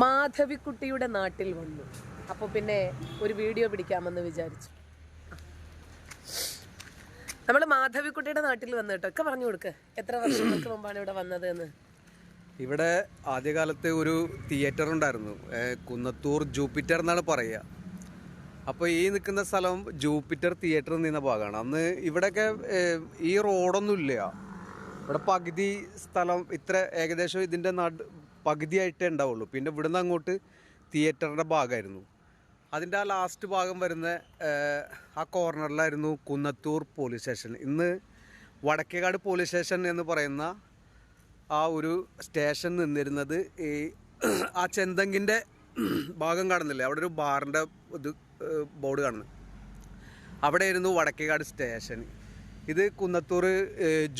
മാധവിക്കുട്ടിയുടെ നാട്ടിൽ വന്നു. അപ്പോൾ പിന്നെ ഒരു വീഡിയോ പിടിക്കാമെന്ന് വിചാരിച്ചു. നമ്മൾ മാധവിക്കുട്ടിയുടെ നാട്ടിൽ വന്നു കേട്ടോ. ഒക്കെ പറഞ്ഞു കൊടുക്ക്. എത്ര വർഷങ്ങൾക്ക് മുമ്പാണ് ഇവിടെ വന്നത് എന്ന് ഇവിടെ ആദ്യകാലത്ത് ഒരു തിയേറ്റർ ഉണ്ടായിരുന്നു. കുന്നത്തൂർ ജൂപ്പിറ്റർ എന്നാണ് പറയുക. അപ്പോൾ ഈ നിൽക്കുന്ന സ്ഥലം ജൂപ്പിറ്റർ തിയേറ്റർ നിന്ന ഭാഗമാണ്. അന്ന് ഇവിടെയൊക്കെ ഈ റോഡൊന്നും ഇല്ല ഇവിടെ പകുതി സ്ഥലം ഇത്ര ഏകദേശം ഇതിന്റെ നട പകുതിയായിട്ടേ ഉണ്ടാവുള്ളൂ. പിന്നെ ഇവിടുന്ന് അങ്ങോട്ട് തിയേറ്ററിന്റെ ഭാഗമായിരുന്നു. അതിന്റെ ആ ലാസ്റ്റ് ഭാഗം വരുന്ന ആ കോർണറിലായിരുന്നു കുന്നത്തൂർ പോലീസ് സ്റ്റേഷൻ ഇന്ന് വടക്കേകാട് പോലീസ് സ്റ്റേഷൻ എന്ന് പറയുന്ന ആ ഒരു സ്റ്റേഷൻ നിന്നിരുന്നത് ഈ ആ ചെന്തങ്കിന്റെ ഭാഗം കാണുന്നില്ലേ? അവിടെ ഒരു ബാറിന്റെ ഇത് ബോർഡ് കാണുന്നു. അവിടെയായിരുന്നു വടക്കേകാട് സ്റ്റേഷൻ ഇത് കുന്നത്തൂർ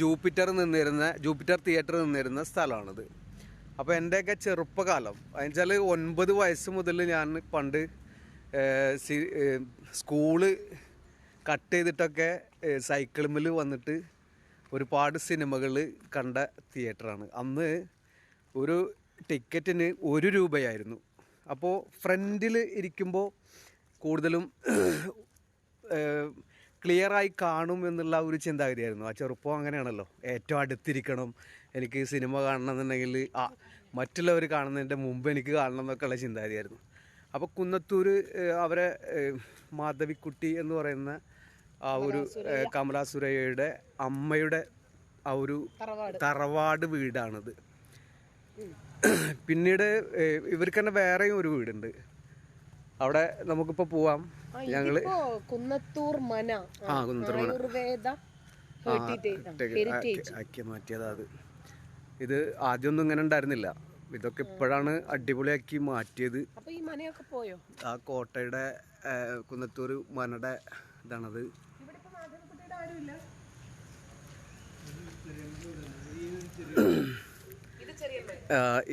ജൂപ്പിറ്റർ നിന്നിരുന്ന ജൂപ്പിറ്റർ തിയേറ്റർ നിന്നിരുന്ന സ്ഥലമാണിത്. അപ്പോൾ എന്റെയൊക്കെ ചെറുപ്പകാലം. എന്നുവെച്ചാൽ ഒൻപത് വയസ്സ് മുതൽ ഞാൻ പണ്ട് സ്കൂൾ കട്ട് ചെയ്തിട്ടൊക്കെ സൈക്കിളിൽ വന്നിട്ട് ഒരുപാട് സിനിമകൾ കണ്ട തിയേറ്ററാണ്. അന്ന് ഒരു ടിക്കറ്റിന് ഒരു രൂപയായിരുന്നു. അപ്പോൾ ഫ്രണ്ടിൽ ഇരിക്കുമ്പോൾ കൂടുതലും ക്ലിയറായി കാണും എന്നുള്ള ഒരു ചിന്താഗതിയായിരുന്നു. ആ ചെറുപ്പം അങ്ങനെയാണല്ലോ. ഏറ്റവും അടുത്തിരിക്കണം എനിക്ക് സിനിമ കാണണം എന്നുണ്ടെങ്കിൽ ആ മറ്റുള്ളവർ കാണുന്നതിന്റെ മുമ്പ് എനിക്ക് കാണണം എന്നൊക്കെയുള്ള ചിന്താഗതിയായിരുന്നു അപ്പോൾ കുന്നത്തൂർ അവരെ മാധവിക്കുട്ടി എന്ന് പറയുന്ന ആ ഒരു കമലാസുരയ്യയുടെ കമലാ സുരയ്യയുടെ അമ്മയുടെ ആ ഒരു തറവാട്. വീടാണിത്. പിന്നീട് ഇവർക്ക് തന്നെ വേറെയും ഒരു വീടുണ്ട്. അവിടെ നമുക്കിപ്പോൾ പോവാം. ഞങ്ങൾ കുന്നത്തൂർ മന. ആ കുന്നത്തൂർ മന. മാറ്റിയതാ അത്. ഇത് ആദ്യമൊന്നും ഇങ്ങനെ ഉണ്ടായിരുന്നില്ല. ഇതൊക്കെ ഇപ്പോഴാണ് അടിപൊളിയാക്കി മാറ്റിയത്. പോയോ? ആ കോട്ടയുടെ കുന്നത്തൂർ മനയുടെ ഇതാണത്.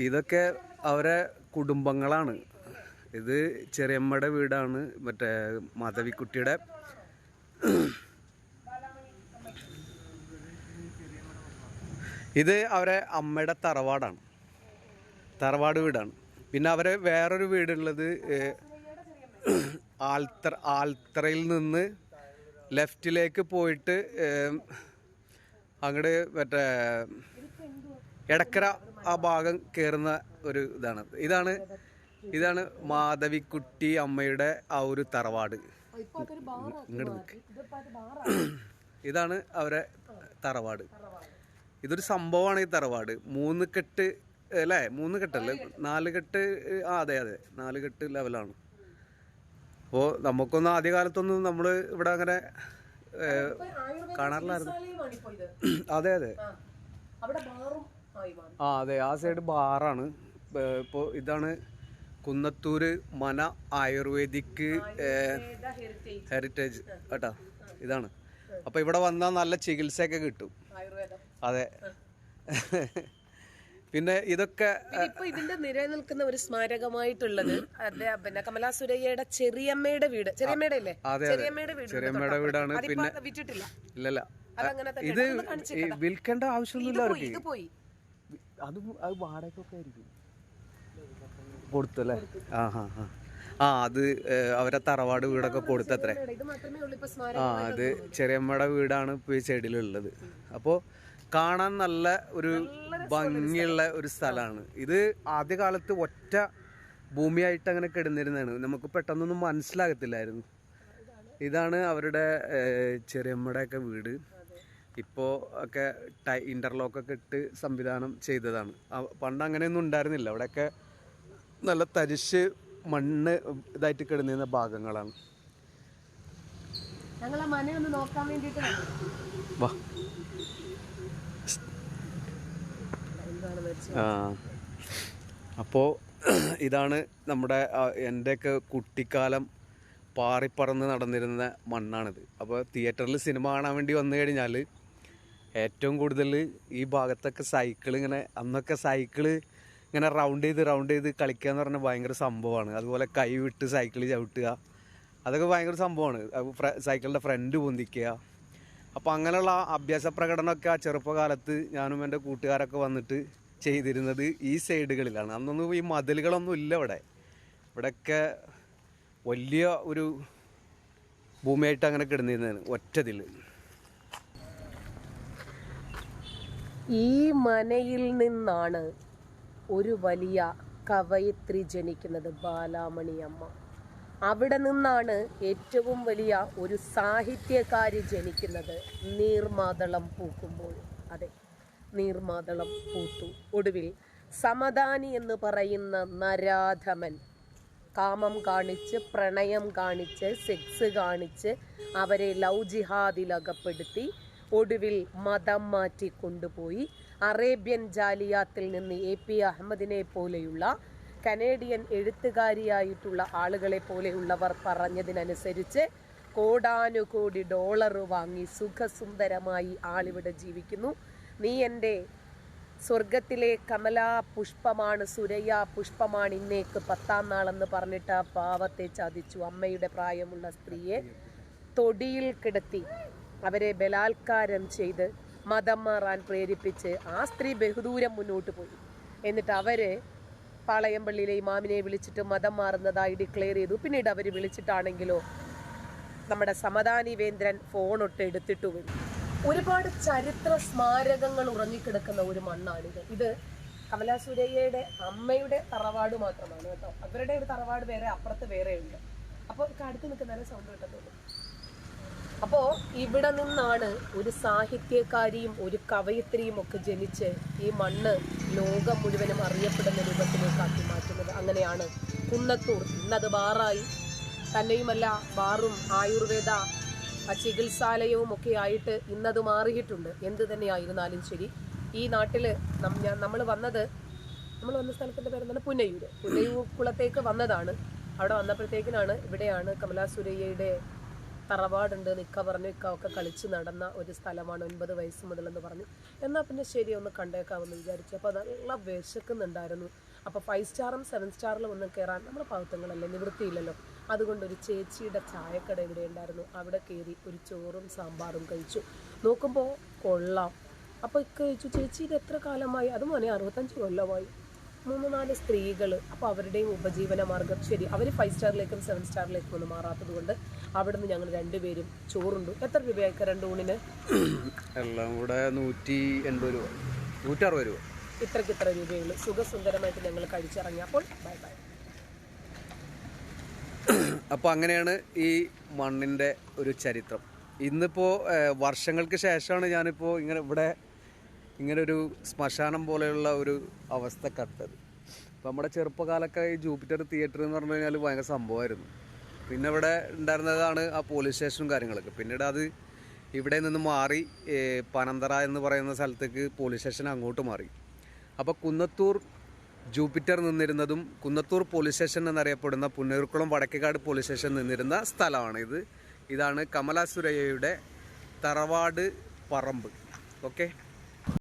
ഇതൊക്കെ അവരെ കുടുംബങ്ങളാണ്. ഇത് ചെറിയമ്മയുടെ വീടാണ്. മറ്റേ മാധവിക്കുട്ടിയുടെ ഇത് അവരെ അമ്മയുടെ തറവാടാണ്. തറവാട് വീടാണ്. പിന്നെ അവരെ വേറൊരു വീടുള്ളത് ആൽത്ര ആൽത്തറ ആൽത്തറയിൽ നിന്ന് ലെഫ്റ്റിലേക്ക് പോയിട്ട് അങ്ങോട്ട് മറ്റേ എടക്കര ആ ഭാഗം കയറുന്ന ഒരു ഇതാണ്. ഇതാണ് ഇതാണ് മാധവിക്കുട്ടി അമ്മയുടെ ആ ഒരു തറവാട്. ഇങ്ങോട്ട് ബാറാ. ഇതാണ് അവരെ തറവാട്. ഇതൊരു സംഭവമാണ് ഈ തറവാട്. മൂന്ന് കെട്ട് അല്ലേ? മൂന്ന് കെട്ടല്ലേ? നാല് കെട്ട് ആ അതെ അതെ. നാല് കെട്ട് ലെവലാണ്. അപ്പോൾ നമുക്കൊന്നും ആദ്യകാലത്തൊന്നും നമ്മൾ ഇവിടെ അങ്ങനെ കാണാറില്ലായിരുന്നു. അതെ അതെ. ആ. അതെ ആ സൈഡ് ബാറാണ്. ഇപ്പോൾ ഇതാണ് കുന്നത്തൂര് മന ആയുർവേദിക് ഹെറിറ്റേജ് കേട്ടാ? ഇതാണ്. അപ്പോൾ ഇവിടെ വന്നാൽ നല്ല ചികിത്സയൊക്കെ കിട്ടും. അതെ. പിന്നെ ഇതൊക്കെ ഇപ്പൊ ഇതിന്റെ നിലനിൽക്കുന്ന ഒരു സ്മാരകമായിട്ടുള്ളത് അതെ പിന്നെ കമലാ സുരയ്യയുടെ ചെറിയമ്മയുടെ വീട്. ചെറിയമ്മയുടെ അല്ലേ. ചെറിയമ്മയുടെ വീട് ചെറിയമ്മയുടെ വീടാണ്. പിന്നെ വിറ്റിട്ടില്ല ഇല്ലല്ല. ഇത് വിൽക്കേണ്ട ആവശ്യമൊന്നുമില്ല ഇത് പോയി അത് അത് വാടകയൊക്കെ ആയിരിക്കും. കൊടുത്തല്ലേ? ആ ഹാ ഹാ ആ അത് അവരെ തറവാട് വീടൊക്കെ കൊടുത്തത്രേ. ഇത് മാത്രമേ ഉള്ളൂ ഇപ്പൊ ആ സ്മാരകം അത് ചെറിയമ്മയുടെ വീടാണ് ഇപ്പോൾ ഈ സൈഡിലുള്ളത് അപ്പോൾ കാണാൻ നല്ല ഒരു ഭംഗിയുള്ള ഒരു സ്ഥലമാണ്. ഇത് ആദ്യകാലത്ത് ഒറ്റ ഭൂമിയായിട്ട് അങ്ങനെ കിടന്നിരുന്നതാണ്. നമുക്ക് പെട്ടെന്നൊന്നും മനസ്സിലാകത്തില്ലായിരുന്നു. ഇതാണ് അവരുടെ ചെറിയമ്മയുടെ ചെറിയമ്മയുടെയൊക്കെ വീട്. ഇപ്പോൾ ഒക്കെ ടൈ ഇന്റർലോക്കൊക്കെ ഇട്ട് സംവിധാനം ചെയ്തതാണ്. പണ്ട് അങ്ങനെയൊന്നും ഉണ്ടായിരുന്നില്ല. അവിടെയൊക്കെ നല്ല തരിശ് മണ്ണ് ഇതായിട്ട് കിടന്നിരുന്ന ഭാഗങ്ങളാണ്. ഞങ്ങൾ ആ മനയൊന്ന് നോക്കാൻ വാ. ആ. അപ്പോൾ ഇതാണ് നമ്മുടെ എന്റെയൊക്കെ കുട്ടിക്കാലം പാറിപ്പറന്ന് നടന്നിരുന്ന മണ്ണാണിത്. അപ്പോൾ തിയേറ്ററിൽ സിനിമ കാണാൻ വേണ്ടി വന്നു കഴിഞ്ഞാൽ ഏറ്റവും കൂടുതൽ ഈ ഭാഗത്തൊക്കെ സൈക്കിൾ ഇങ്ങനെ അന്നൊക്കെ സൈക്കിൾ ഇങ്ങനെ റൗണ്ട് ചെയ്ത് റൗണ്ട് ചെയ്ത് കളിക്കുക എന്ന് പറഞ്ഞാൽ ഭയങ്കര സംഭവമാണ്. അതുപോലെ കൈ വിട്ട് സൈക്കിൾ ചവിട്ടുക അതൊക്കെ ഭയങ്കര സംഭവമാണ്. സൈക്കിളിന്റെ ഫ്രണ്ട് പൊന്തിക്കുക അപ്പോൾ അങ്ങനെയുള്ള അഭ്യാസ പ്രകടനമൊക്കെ ആ ചെറുപ്പകാലത്ത് ഞാനും എന്റെ കൂട്ടുകാരൊക്കെ വന്നിട്ട് ചെയ്തിരുന്നത് ഈ സൈഡുകളിലാണ്. അന്നൊന്നും ഈ മതിലുകളൊന്നും ഇല്ല ഇവിടെ. ഇവിടെയൊക്കെ വലിയ ഒരു ഭൂമിയായിട്ട് അങ്ങനെ കിടന്നിരുന്നതാണ് ഒറ്റതിൽ ഈ മനയിൽ നിന്നാണ് ഒരു വലിയ കവയിത്രി ജനിക്കുന്നത് ബാലാമണി അമ്മ അവിടെ നിന്നാണ് ഏറ്റവും വലിയ ഒരു സാഹിത്യകാരി ജനിക്കുന്നത്. നീർമാതളം പൂക്കുമ്പോൾ. അതെ നീർമാതളം പൂത്തു. ഒടുവിൽ സമദാനി എന്ന് പറയുന്ന നരാധമൻ കാമം കാണിച്ച് പ്രണയം കാണിച്ച് സെക്സ് കാണിച്ച് അവരെ ലവ് ജിഹാദിൽ അകപ്പെടുത്തി ഒടുവിൽ മതം മാറ്റി കൊണ്ടുപോയി അറേബ്യൻ ജാലിയാത്തിൽ നിന്ന് എ പി അഹമ്മദിനെ പോലെയുള്ള കനേഡിയൻ എഴുത്തുകാരിയായിട്ടുള്ള ആളുകളെ പോലെയുള്ളവർ പറഞ്ഞതിനനുസരിച്ച് കോടാനുകോടി ഡോളർ വാങ്ങി സുഖസുന്ദരമായി ആളിവിടെ ജീവിക്കുന്നു. നീ എന്റെ സ്വർഗത്തിലെ കമലാ പുഷ്പമാണ് സുരയ്യ പുഷ്പമാണ്. ഇന്നേക്ക് പത്താം നാളെന്ന് പറഞ്ഞിട്ട് ആ പാവത്തെ ചതിച്ചു. അമ്മയുടെ പ്രായമുള്ള സ്ത്രീയെ തൊടിയിൽ കിടത്തി അവരെ ബലാത്കാരം ചെയ്ത് മതം മാറാൻ പ്രേരിപ്പിച്ച് ആ സ്ത്രീ ബഹുദൂരം മുന്നോട്ട് പോയി. എന്നിട്ട് അവർ പാളയംപള്ളിയിലെ ഇമാമിനെ വിളിച്ചിട്ട് മതം മാറുന്നതായി ഡിക്ലെയർ ചെയ്തു. പിന്നീട് അവർ വിളിച്ചിട്ടാണെങ്കിലോ നമ്മുടെ സമദാനി വേന്ദ്രൻ ഫോണൊട്ട് എടുത്തിട്ടു വരും. ഒരുപാട് ചരിത്ര സ്മാരകങ്ങൾ ഉറങ്ങിക്കിടക്കുന്ന ഒരു മണ്ണാണിത്. ഇത് കമലാ സുരയ്യയുടെ അമ്മയുടെ തറവാട് മാത്രമാണ് കേട്ടോ. അവരുടെ ഒരു തറവാട് വേറെ അപ്പുറത്ത് വേറെ ഉണ്ട്. അപ്പോൾ അടുത്ത് നിൽക്കുന്ന സൗണ്ട് കിട്ടത്തുള്ളൂ ഇവിടെ നിന്നാണ് ഒരു സാഹിത്യകാരിയും ഒരു കവയിത്രിയും ഒക്കെ ജനിച്ച് ഈ മണ്ണ് ലോകം മുഴുവനും അറിയപ്പെടുന്ന രൂപത്തിലേക്കാക്കി മാറ്റുന്നത്. അങ്ങനെയാണ് കുന്നത്തൂർ. ഇന്നത് ബാറായി. തന്നെയുമല്ല ബാറും ആയുർവേദ ചികിത്സാലയവും ഒക്കെ ആയിട്ട് ഇന്നത് മാറിയിട്ടുണ്ട്. എന്ത് തന്നെയായിരുന്നാലും ശരി. ഈ നാട്ടിൽ നമ്മൾ വന്നത് നമ്മൾ വന്ന സ്ഥലത്തിന്റെ പേര് തന്നെ പുനയൂർ പുനയൂർ കുളത്തേക്ക് വന്നതാണ്. അവിടെ വന്നപ്പോഴത്തേക്കിനാണ് ഇവിടെയാണ് കമലാ സുരയ്യയുടെ തറവാടുണ്ട് നിക്ക പറഞ്ഞു ഇക്ക ഒക്കെ കളിച്ച് നടന്ന ഒരു സ്ഥലമാണ് ഒൻപത് വയസ്സ് മുതലെന്ന് പറഞ്ഞു. എന്നാൽ പിന്നെ ശരി ഒന്ന് കണ്ടേക്കാമെന്ന് വിചാരിച്ചു. അപ്പോൾ നല്ല വിശക്കുന്നുണ്ടായിരുന്നു. അപ്പോൾ ഫൈവ് സ്റ്റാറും സെവൻ സ്റ്റാറിലും ഒന്നും കയറാൻ നമ്മൾ പാവത്തങ്ങളല്ലേ നിവൃത്തിയില്ലല്ലോ. അതുകൊണ്ട് ഒരു ചേച്ചിയുടെ ചായക്കട ഇവിടെ ഉണ്ടായിരുന്നു. അവിടെ കയറി ഒരു ചോറും സാമ്പാറും കഴിച്ചു. നോക്കുമ്പോൾ കൊള്ളാം. അപ്പോൾ ഇക്ക ചോദിച്ചു ചേച്ചി ഇത് എത്ര കാലമായി? അത് മോനെ അറുപത്തഞ്ച് കൊല്ലമായി. മൂന്ന് നാല് സ്ത്രീകൾ അപ്പോൾ അവരുടെയും ഉപജീവന മാർഗം ശരി. അവർ ഫൈവ് സ്റ്റാറിലേക്കും സെവൻ സ്റ്റാറിലേക്കും ഒന്നും മാറാത്തത് കൊണ്ട് അവിടുന്ന് ഞങ്ങൾ രണ്ടുപേരും ചോറുണ്ടു. എത്ര രൂപയൊക്കെ രണ്ട് ഊണിന്? എല്ലാം കൂടെ നൂറ്റി എൺപത് രൂപ. നൂറ്ററുപത് രൂപ. ഇത്രയ്ക്ക് ഇത്ര രൂപയുള്ളൂ. സുഖസുന്ദരമായിട്ട് ഞങ്ങൾ കഴിച്ചിറങ്ങിയപ്പോൾ ബൈ ബൈ. അപ്പോൾ അങ്ങനെയാണ് ഈ മണ്ണിന്റെ ഒരു ചരിത്രം. ഇന്നിപ്പോൾ വർഷങ്ങൾക്ക് ശേഷമാണ് ഞാനിപ്പോൾ ഇങ്ങനെ ഇവിടെ ഇങ്ങനെ ഒരു ശ്മശാനം പോലെയുള്ള ഒരു അവസ്ഥ കണ്ടത്. അപ്പോൾ നമ്മുടെ ചെറുപ്പകാലൊക്കെ ഈ ജൂപ്പിറ്റർ തിയേറ്റർ എന്ന് പറഞ്ഞു കഴിഞ്ഞാൽ ഭയങ്കര സംഭവമായിരുന്നു. പിന്നെ ഇവിടെ ഉണ്ടായിരുന്നതാണ് ആ പോലീസ് സ്റ്റേഷനും കാര്യങ്ങളൊക്കെ. പിന്നീട് അത് ഇവിടെ നിന്ന് മാറി പനന്തറ എന്ന് പറയുന്ന സ്ഥലത്തേക്ക് പോലീസ് സ്റ്റേഷൻ അങ്ങോട്ട് മാറി. അപ്പോൾ കുന്നത്തൂർ ജൂപ്പിറ്റർ നിന്നിരുന്നതും കുന്നത്തൂർ പോലീസ് സ്റ്റേഷൻ എന്നറിയപ്പെടുന്ന പുന്നൂർക്കുളം വടക്കേക്കാട് പോലീസ് സ്റ്റേഷൻ നിന്നിരുന്ന സ്ഥലമാണ് ഇത് ഇതാണ് കമലാ സുരയ്യയുടെ തറവാട് പറമ്പ്. ഓക്കെ